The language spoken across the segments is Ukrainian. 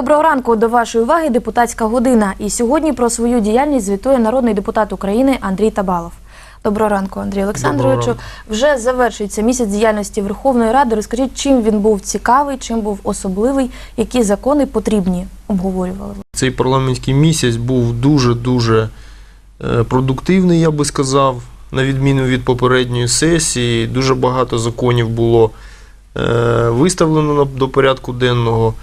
Доброго ранку до вашої уваги. Депутатська година. І сьогодні про свою діяльність звітує народний депутат України Андрій Табалов. Доброго ранку, Андрій Олександровичу. Вже завершується місяць діяльності Верховної Ради. Розкажіть, чим він був цікавий, чим був особливий, які закони потрібні обговорювали. Цей парламентський місяць був дуже-дуже е, продуктивний, я би сказав, на відміну від попередньої сесії. Дуже багато законів було е, виставлено на- до порядку денного.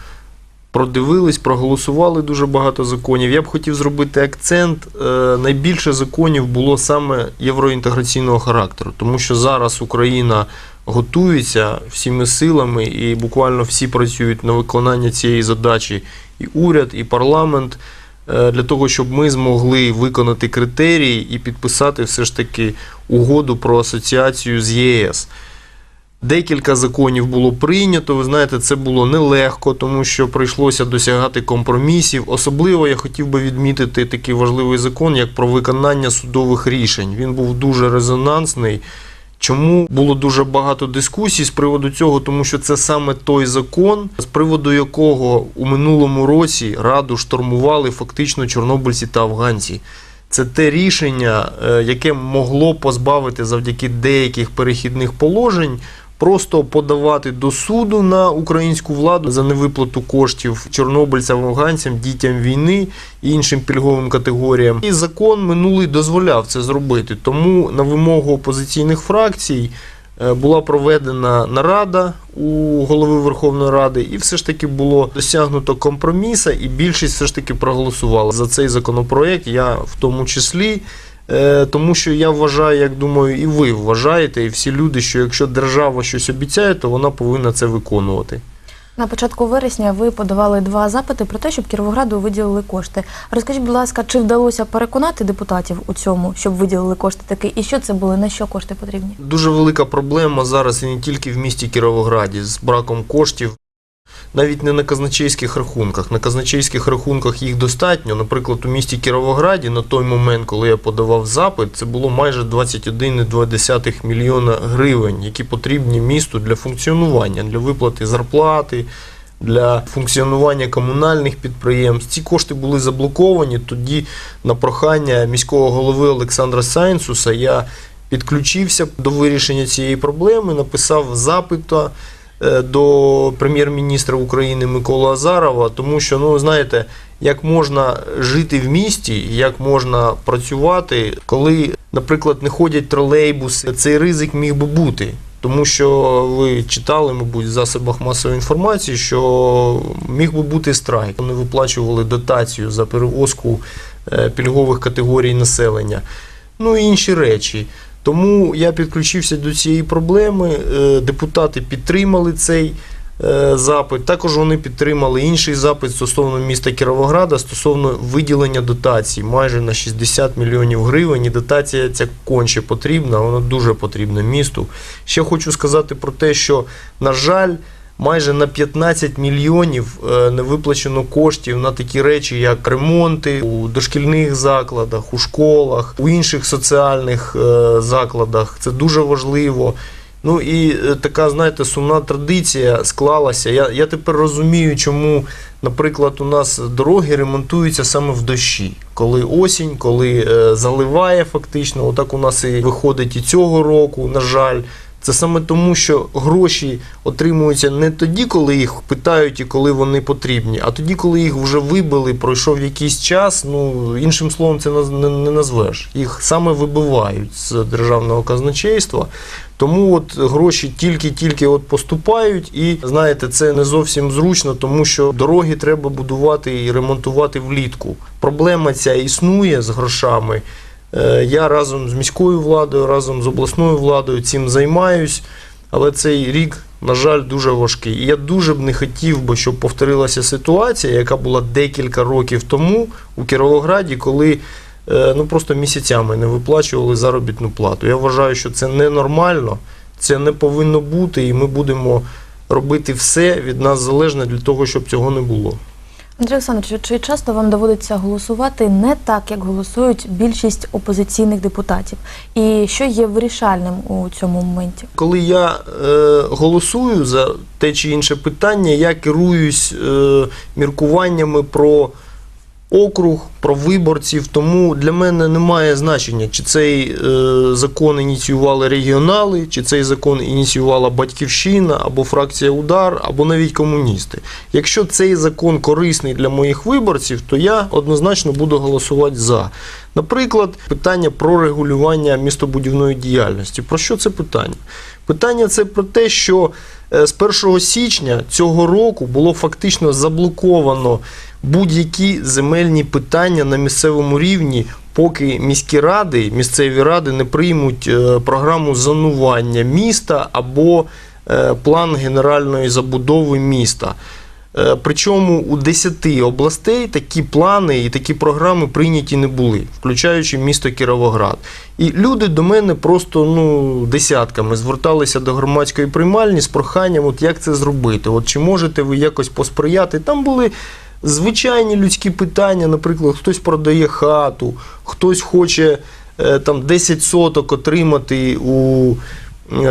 Продивились, проголосували дуже багато законів. Я б хотів зробити акцент. е, Найбільше законів було саме євроінтеграційного характеру, тому що зараз Україна готується всіми силами і буквально всі працюють на виконання цієї задачі. І уряд, і парламент е, для того, щоб ми змогли виконати критерії і підписати все ж таки угоду про асоціацію з ЄС. Декілька законів було прийнято. Ви знаєте, це було нелегко, тому що прийшлося досягати компромісів. Особливо я хотів би відмітити такий важливий закон, як про виконання судових рішень. Він був дуже резонансний. Чому було дуже багато дискусій з приводу цього? Тому що це саме той закон, з приводу якого у минулому році раду штурмували фактично чорнобильці та афганці. Це те рішення, е, яке могло позбавити завдяки деяких перехідних положень. Просто подавати до суду на українську владу за невиплату коштів чорнобильцям, афганцям, дітям війни і іншим пільговим категоріям. І закон минулий дозволяв це зробити. Тому на вимогу опозиційних фракцій е, була проведена нарада у голови Верховної Ради, і все ж таки було досягнуто компроміса, і більшість все ж таки проголосувала за цей законопроект. Я в тому числі. Е, Тому що я вважаю, як думаю, і ви вважаєте, і всі люди, що якщо держава щось обіцяє, то вона повинна це виконувати. На початку вересня ви подавали два запити про те, щоб Кіровограду виділили кошти. Розкажіть, будь ласка, чи вдалося переконати депутатів у цьому, щоб виділили кошти таки, і що це були, на що кошти потрібні? Дуже велика проблема зараз і не тільки в місті Кіровограді з браком коштів. Навіть не на казначейських рахунках. На казначейських рахунках їх достатньо. Наприклад, у місті Кіровограді на той момент, коли я подавав запит, це було майже 21,2 мільйона гривень, які потрібні місту для функціонування, для виплати зарплати, для функціонування комунальних підприємств. Ці кошти були заблоковані. Тоді на прохання міського голови Олександра Сайнсуса я підключився до вирішення цієї проблеми, написав запита до прем'єр-міністра України Миколи Азарова, тому що, ну знаєте, як можна жити в місті, як можна працювати, коли, наприклад, не ходять тролейбуси, цей ризик міг би бути. Тому що ви читали, мабуть, в засобах масової інформації, що міг би бути страйк. Вони виплачували дотацію за перевозку е, пільгових категорій населення. Ну і інші речі. Тому я підключився до цієї проблеми. е, Депутати підтримали цей е, запит. Також вони підтримали інший запит стосовно міста Кіровограда стосовно виділення дотацій майже на 60 мільйонів гривень. І дотація ця конче потрібна, вона дуже потрібна місту. Ще хочу сказати про те, що, на жаль, майже на 15 мільйонів е, не виплачено коштів на такі речі, як ремонти у дошкільних закладах, у школах, у інших соціальних е, закладах. Це дуже важливо. Ну і е, така, знаєте, сумна традиція склалася. Я, я тепер розумію, чому, наприклад, у нас дороги ремонтуються саме в дощі, коли осінь, коли е, заливає фактично. Отак у нас і виходить і цього року, на жаль. Це саме тому, що гроші отримуються не тоді, коли їх питають і коли вони потрібні, а тоді, коли їх вже вибили, пройшов якийсь час. Ну іншим словом, це не, назвеш. Їх саме вибивають з державного казначейства. Тому от гроші тільки-тільки от поступають, і знаєте, це не зовсім зручно, тому що дороги треба будувати і ремонтувати влітку. Проблема ця існує з грошами. Е, Я разом з міською владою, разом з обласною владою цим займаюсь, але цей рік, на жаль, дуже важкий. І я дуже б не хотів би, щоб повторилася ситуація, яка була декілька років тому у Кіровограді, коли е, ну, просто місяцями не виплачували заробітну плату. Я вважаю, що це ненормально, це не повинно бути, і ми будемо робити все від нас залежне для того, щоб цього не було. Андрій Олександрович, чи часто вам доводиться голосувати не так, як голосують більшість опозиційних депутатів? І що є вирішальним у цьому моменті? Коли я е, голосую за те чи інше питання, я керуюсь е, міркуваннями про округ, про виборців. Тому для мене немає значення, чи цей е, закон ініціювали регіонали, чи цей закон ініціювала Батьківщина, або фракція Удар, або навіть комуністи. Якщо цей закон корисний для моїх виборців, то я однозначно буду голосувати за. Наприклад, питання про регулювання містобудівної діяльності. Про що це питання? Питання це про те, що з 1 січня цього року було фактично заблоковано будь-які земельні питання на місцевому рівні, поки міські ради, місцеві ради не приймуть е, програму зонування міста або е, план генеральної забудови міста. Е, Причому у 10 областей такі плани і такі програми прийняті не були, включаючи місто Кіровоград. І люди до мене просто ну, десятками зверталися до громадської приймальні з проханням, от як це зробити. От чи можете ви якось посприяти? Там були звичайні людські питання, наприклад, хтось продає хату, хтось хоче е, там 10 соток отримати у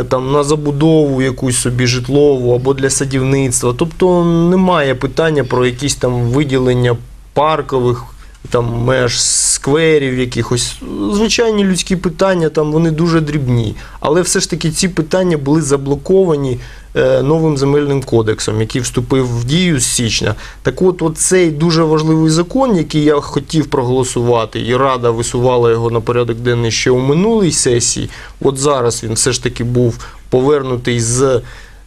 там на забудову якусь собі житлову або для садівництва. Тобто немає питання про якісь там виділення паркових там меж скверів якихось. Звичайні людські питання, там вони дуже дрібні. Але все ж таки ці питання були заблоковані е, новим земельним кодексом, який вступив в дію з січня. Так от, цей дуже важливий закон, який я хотів проголосувати, і Рада висувала його на порядок денний ще у минулій сесії. От зараз він все ж таки був повернутий з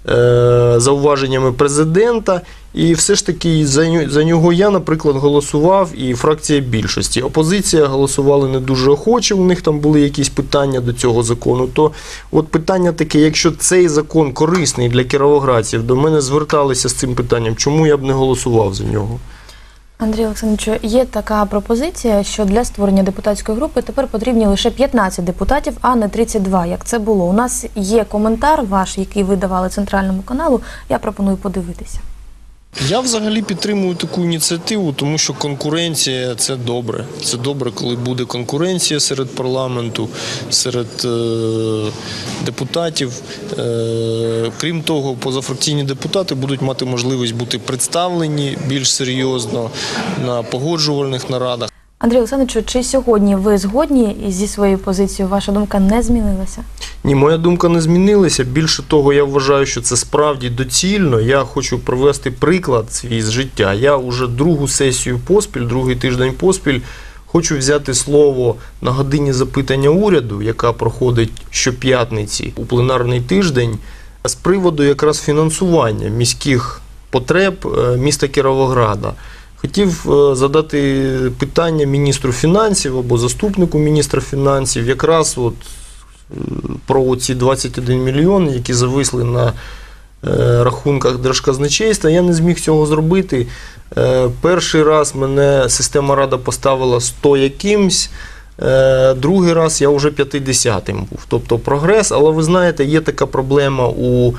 е, зауваженнями президента. І все ж таки за, за нього я, наприклад, голосував і фракція більшості. Опозиція голосувала не дуже охоче, у них там були якісь питання до цього закону. То от питання таке, якщо цей закон корисний для кіровоградців, до мене зверталися з цим питанням, чому я б не голосував за нього? Андрій Олександровичу, є така пропозиція, що для створення депутатської групи тепер потрібні лише 15 депутатів, а не 32, як це було. У нас є коментар ваш, який ви давали центральному каналу. Я пропоную подивитися. Я взагалі підтримую таку ініціативу, тому що конкуренція це добре. Це добре, коли буде конкуренція серед парламенту, серед е, депутатів. Е, крім того, позафракційні депутати будуть мати можливість бути представлені більш серйозно на погоджувальних нарадах. Андрій Олександровичу, чи сьогодні ви згодні зі своєю позицією? Ваша думка не змінилася? Ні, моя думка не змінилася. Більше того, я вважаю, що це справді доцільно. Я хочу привести приклад свій з життя. Я вже другу сесію поспіль, другий тиждень поспіль. Хочу взяти слово на годині запитання уряду, яка проходить щоп'ятниці у пленарний тиждень, з приводу якраз фінансування міських потреб е, міста Кіровограда. Хотів е, задати питання міністру фінансів або заступнику міністра фінансів, якраз от про ці 21 мільйон, які зависли на е, рахунках держказначейства. Я не зміг цього зробити. Е, Перший раз мене система рада поставила 100 якимсь. е, Другий раз я вже 50-м був. Тобто прогрес, але ви знаєте, є така проблема у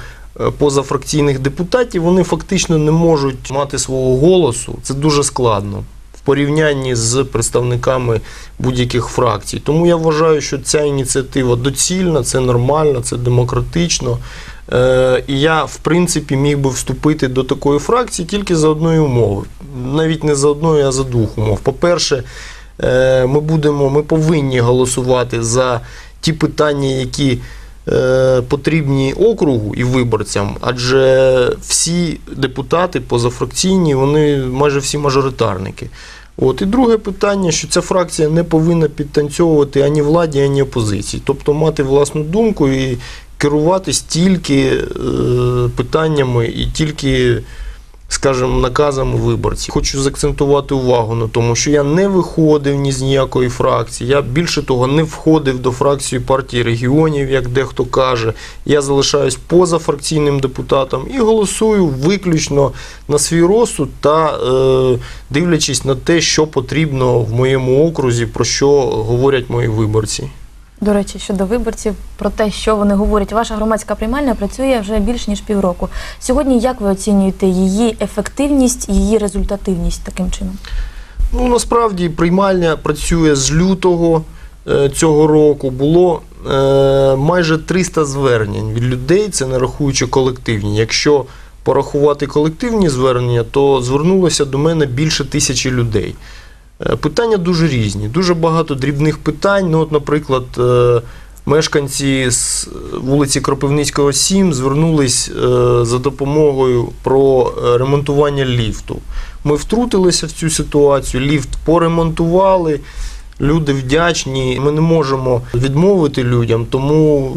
позафракційних депутатів. Вони фактично не можуть мати свого голосу. Це дуже складно порівнянні з представниками будь-яких фракцій. Тому я вважаю, що ця ініціатива доцільна, це нормально, це демократично. Е, І я, в принципі, міг би вступити до такої фракції тільки за одної умови. Навіть не за одної, а за двох умов. По-перше, е, ми будемо, ми повинні голосувати за ті питання, які е, потрібні округу і виборцям, адже всі депутати позафракційні, вони майже всі мажоритарники. От і друге питання, що ця фракція не повинна підтанцьовувати ані владі, ані опозиції, тобто мати власну думку і керуватись тільки е, питаннями і тільки, скажімо, наказами виборців. Хочу заакцентувати увагу на тому, що я не виходив ні з ніякої фракції. Я більше того не входив до фракції партії регіонів, як дехто каже. Я залишаюсь позафракційним депутатом і голосую виключно на свій розсуд та е, дивлячись на те, що потрібно в моєму окрузі, про що говорять мої виборці. До речі, щодо виборців, про те, що вони говорять, ваша громадська приймальня працює вже більш ніж півроку. Сьогодні як ви оцінюєте її ефективність, її результативність таким чином? Ну, насправді приймальня працює з лютого е, цього року. Було е, майже 300 звернень від людей, це не рахуючи колективні. Якщо порахувати колективні звернення, то звернулося до мене більше тисячі людей. Е, Питання дуже різні, дуже багато дрібних питань. Ну, от, наприклад, е, мешканці з вулиці Кропивницького, 7 звернулись е, за допомогою про е, ремонтування ліфту. Ми втрутилися в цю ситуацію, ліфт поремонтували. Люди вдячні. Ми не можемо відмовити людям, тому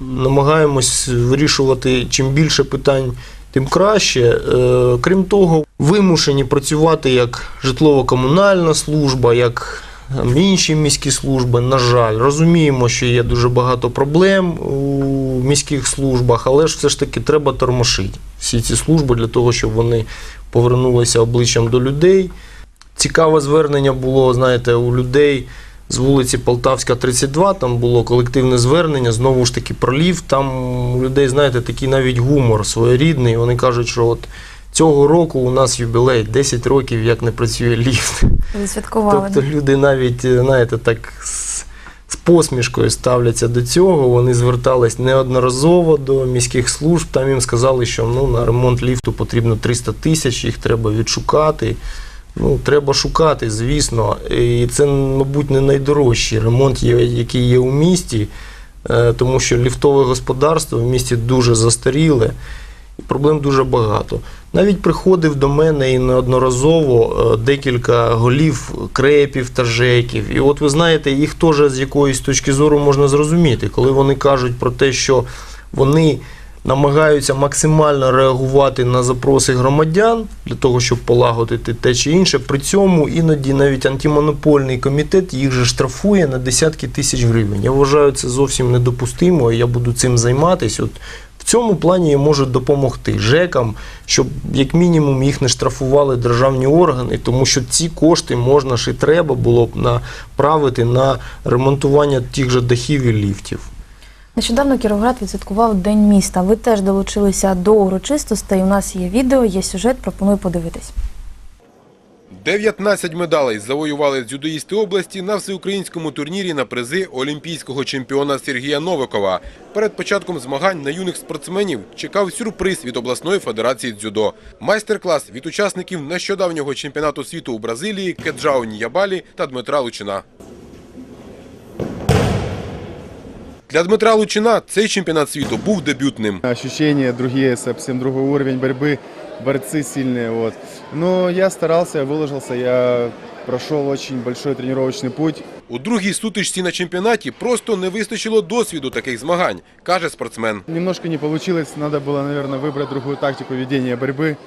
намагаємось вирішувати чим більше питань, тим краще. Е, Крім того, вимушені працювати як житлово-комунальна служба, як інші міські служби. На жаль, розуміємо, що є дуже багато проблем у міських службах, але ж все ж таки треба тормошити всі ці служби для того, щоб вони повернулися обличчям до людей. Цікаве звернення було, знаєте, у людей з вулиці Полтавська, 32, там було колективне звернення, знову ж таки про ліфт. Там у людей, знаєте, такий навіть гумор своєрідний. Вони кажуть, що от цього року у нас юбілей 10 років, як не працює ліфт. Відсвяткували. Тобто люди навіть, е, знаєте, так з, посмішкою ставляться до цього. Вони звертались неодноразово до міських служб. Там їм сказали, що ну, на ремонт ліфту потрібно 300 тисяч, їх треба відшукати. Ну, треба шукати, звісно. І це, мабуть, не найдорожчий ремонт, який є у місті, е, тому що ліфтове господарство в місті дуже застаріле. Проблем дуже багато. Навіть приходив до мене і неодноразово е, декілька голів крепів та жеків. І от ви знаєте, їх теж з якоїсь точки зору можна зрозуміти, коли вони кажуть про те, що вони намагаються максимально реагувати на запроси громадян для того, щоб полагодити те чи інше. При цьому іноді навіть антимонопольний комітет їх же штрафує на десятки тисяч гривень. Я вважаю це зовсім недопустимо, і я буду цим займатися. От цьому плані я можу допомогти ЖЕКам, щоб як мінімум їх не штрафували державні органи, тому що ці кошти можна ж і треба було б направити на ремонтування тих же дахів і ліфтів. Нещодавно Кіровоград відсвяткував День міста. Ви теж долучилися до урочистостей. У нас є відео, є сюжет, пропоную подивитись. 19 медалей завоювали дзюдоїсти області на всеукраїнському турнірі на призи олімпійського чемпіона Сергія Новикова. Перед початком змагань на юних спортсменів чекав сюрприз від обласної федерації дзюдо. Майстер-клас від учасників нещодавнього чемпіонату світу у Бразилії Кеджао Ніябалі та Дмитра Лучина. Для Дмитра Лучина цей чемпіонат світу був дебютним. Ощущения другие, совсем другой уровень борьбы, борцы сильные. Вот. Но я старался, выложился, я прошел очень большой тренировочный путь. У другій сутичці на чемпіонаті просто не вистачило досвіду таких змагань, каже спортсмен. Немножко не получилось, надо было, наверное, выбрать другую тактику ведения борьбы.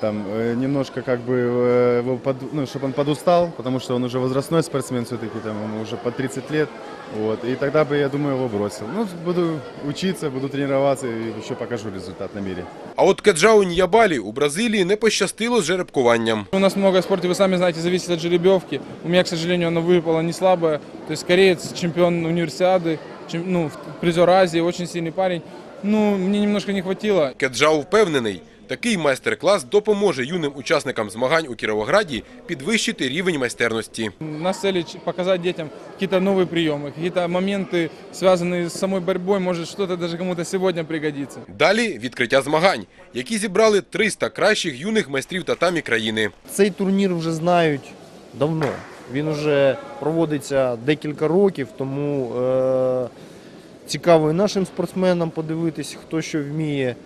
Там э, немножко как бы, э, его под- ну, чтобы он подустал, потому что он уже возрастной спортсмен все-таки, там ему уже по 30 лет. Вот. И тогда бы, я думаю, его бросил. Ну, буду учиться, буду тренироваться и еще покажу результат на мире. А от Кеджао Ніябалі у Бразилії не пощастило з жеребкуванням. У нас много в спорте, вы сами знаете, зависит от жеребьевки. У меня, к сожалению, она выпала не слабая. То есть кореец, чемпион универсиады, чем- ну, призер Азии, очень сильный парень. Ну, мне немножко не хватило. Кеджао впевнений, такий майстер-клас допоможе юним учасникам змагань у Кіровограді підвищити рівень майстерності. У нас цель ч- показать детям какие-то новые приемы, какие-то моменты, связанные с самой борьбой. Может, что-то даже кому-то сегодня пригодится. Далі відкриття змагань, які зібрали 300 кращих юних майстрів татамі країни. Цей турнір вже знають давно. Він вже проводиться декілька років, тому е, цікаво і нашим спортсменам подивитись, хто що вміє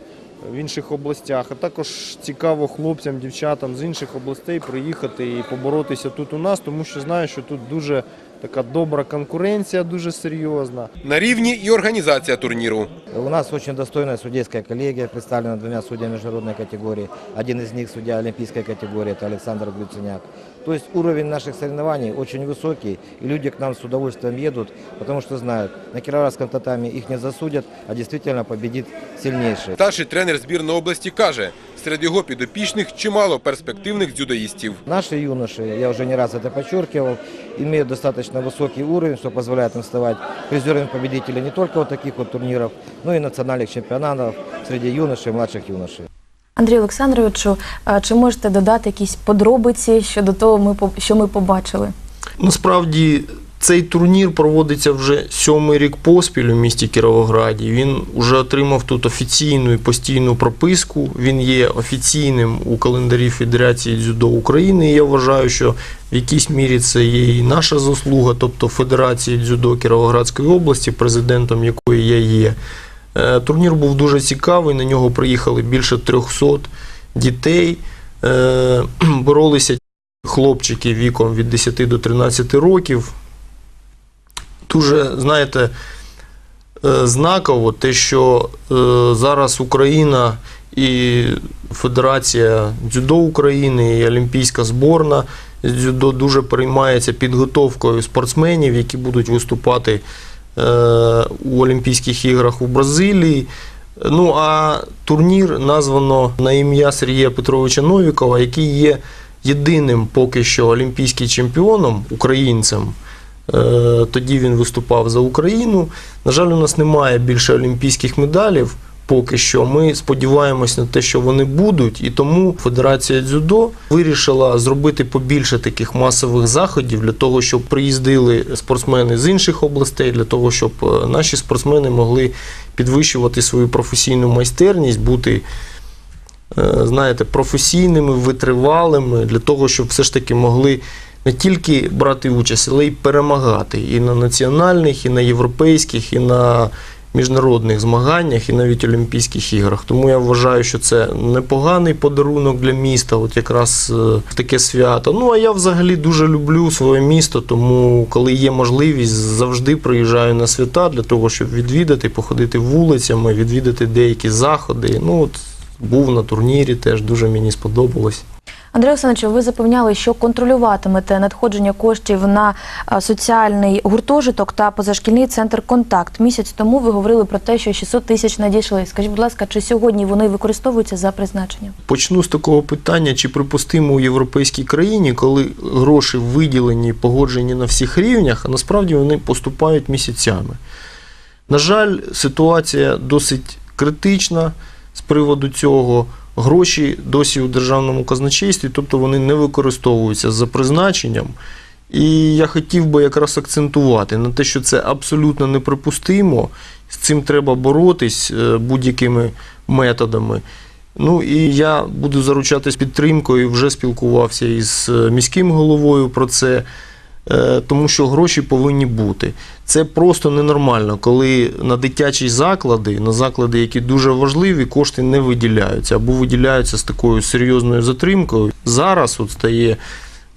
в інших областях, а також цікаво хлопцям, дівчатам з інших областей приїхати і поборотися тут у нас, тому що знаю, що тут дуже така добра конкуренція, дуже серйозна. На рівні і організація турніру. У нас очень достойная судейская коллегия, представлена двумя судьями международной категории. Один из них судья олимпийской категории, это Александр Глюциняк. То есть уровень наших соревнований очень высокий, и люди к нам с удовольствием едут, потому что знают, на Кировоградском татами их не засудят, а действительно победит сильнейший. Старший тренер збірної області каже, Серед його підопічних чимало перспективних дзюдоїстів. Наши юноши, я уже не раз это подчеркивал, имеют достаточно высокий уровень, что позволяет им ставать призерами-победителей не только вот таких вот турниров, но и национальных чемпионатов среди юношей и младших юношей. Андрію Олександровичу, а чи можете додати якісь подробиці щодо того, ми по- що ми побачили? Насправді цей турнір проводиться вже сьомий рік поспіль у місті Кіровограді. Він вже отримав тут офіційну і постійну прописку. Він є офіційним у календарі Федерації дзюдо України. І я вважаю, що в якійсь мірі це є і наша заслуга, тобто Федерації дзюдо Кіровоградської області, президентом якої я є. Е, Турнір був дуже цікавий. На нього приїхали більше 300 дітей. Е, Боролися хлопчики віком від 10 до 13 років. Дуже, знаєте, е, знаково те, що е, зараз Україна і Федерація дзюдо України, і Олімпійська зборна дзюдо дуже переймається підготовкою спортсменів, які будуть виступати е, у Олімпійських іграх у Бразилії. Ну а турнір названо на ім'я Сергія Петровича Новікова, який є єдиним поки що олімпійським чемпіоном, українцем. Е, Тоді він виступав за Україну. На жаль, у нас немає більше олімпійських медалів. Поки що ми сподіваємось на те, що вони будуть, і тому Федерація дзюдо вирішила зробити побільше таких масових заходів для того, щоб приїздили спортсмени з інших областей, для того, щоб е, наші спортсмени могли підвищувати свою професійну майстерність, бути е, знаєте, професійними, витривалими, для того, щоб все ж таки могли не тільки брати участь, але й перемагати і на національних, і на європейських, і на міжнародних змаганнях, і навіть Олімпійських іграх. Тому я вважаю, що це непоганий подарунок для міста, от якраз е, таке свято. Ну а я взагалі дуже люблю своє місто, тому коли є можливість, завжди приїжджаю на свята для того, щоб відвідати, походити вулицями, відвідати деякі заходи. Ну от був на турнірі, теж дуже мені сподобалось. Андрій Олександрович, ви запевняли, що контролюватимете надходження коштів на соціальний гуртожиток та позашкільний центр контакт. Місяць тому ви говорили про те, що 600 тисяч надійшли. Скажіть, будь ласка, чи сьогодні вони використовуються за призначенням? Почну з такого питання, чи припустимо у європейській країні, коли гроші виділені і погоджені на всіх рівнях, а насправді вони поступають місяцями. На жаль, ситуація досить критична з приводу цього. Гроші досі у державному казначействі, тобто вони не використовуються за призначенням. І я хотів би якраз акцентувати на те, що це абсолютно неприпустимо. З цим треба боротись е, будь-якими методами. Ну і я буду заручатись підтримкою. Вже спілкувався із е, міським головою про це, тому що гроші повинні бути. Це просто ненормально, коли на дитячі заклади, на заклади, які дуже важливі, кошти не виділяються або виділяються з такою серйозною затримкою. Зараз от стає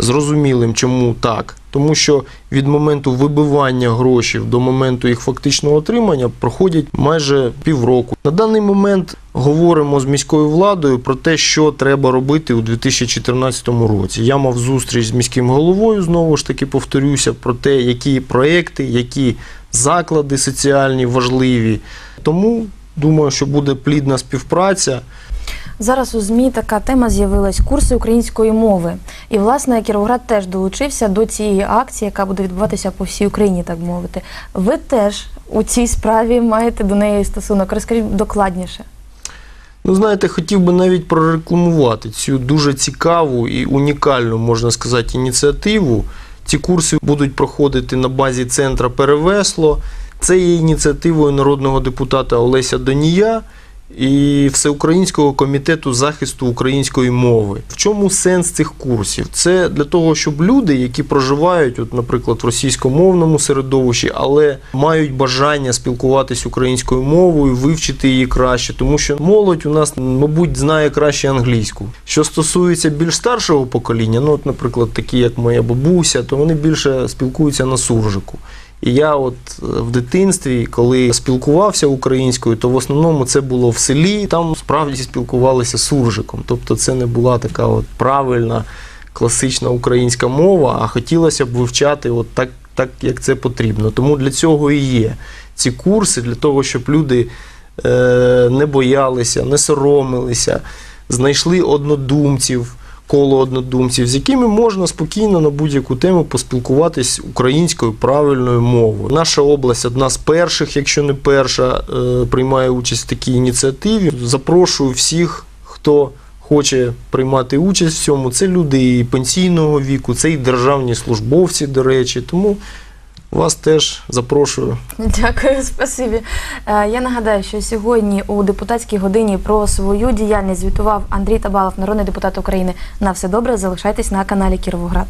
зрозумілим, чому так. Тому що від моменту вибивання грошей до моменту їх фактичного отримання проходять майже півроку. На даний момент говоримо з міською владою про те, що треба робити у 2014 році. Я мав зустріч з міським головою, знову ж таки повторюся, про те, які проекти, які заклади соціальні важливі. Тому думаю, що буде плідна співпраця. Зараз у ЗМІ така тема з'явилась курси української мови. І, власне, Кіровоград теж долучився до цієї акції, яка буде відбуватися по всій Україні, так мовити. Ви теж у цій справі маєте до неї стосунок. Розкажіть докладніше. Ну, знаєте, хотів би навіть прорекламувати цю дуже цікаву і унікальну, можна сказати, ініціативу. Ці курси будуть проходити на базі центра Перевесло. Це є ініціативою народного депутата Олеся Донія і Всеукраїнського комітету захисту української мови. В чому сенс цих курсів? Це для того, щоб люди, які проживають, от, наприклад, в російськомовному середовищі, але мають бажання спілкуватись українською мовою, вивчити її краще, тому що молодь у нас, мабуть, знає краще англійську. Що стосується більш старшого покоління, ну, от, наприклад, такі, як моя бабуся, то вони більше спілкуються на суржику. І я от е, в дитинстві, коли спілкувався українською, то в основному це було в селі, там справді спілкувалися суржиком. Тобто це не була така от правильна класична українська мова, а хотілося б вивчати от так, так як це потрібно. Тому для цього і є ці курси, для того, щоб люди е, не боялися, не соромилися. знайшли однодумців, коло однодумців, з якими можна спокійно на будь-яку тему поспілкуватись українською правильною мовою. Наша область одна з перших, якщо не перша, е, приймає участь в такій ініціативі. Запрошую всіх, хто хоче приймати участь в цьому. Це люди і пенсійного віку, це і державні службовці, до речі. Тому вас теж запрошую. Дякую, спасибі. Е, Я нагадаю, що сьогодні у депутатській годині про свою діяльність звітував Андрій Табалов, народний депутат України. На все добре, залишайтесь на каналі Кіровоград.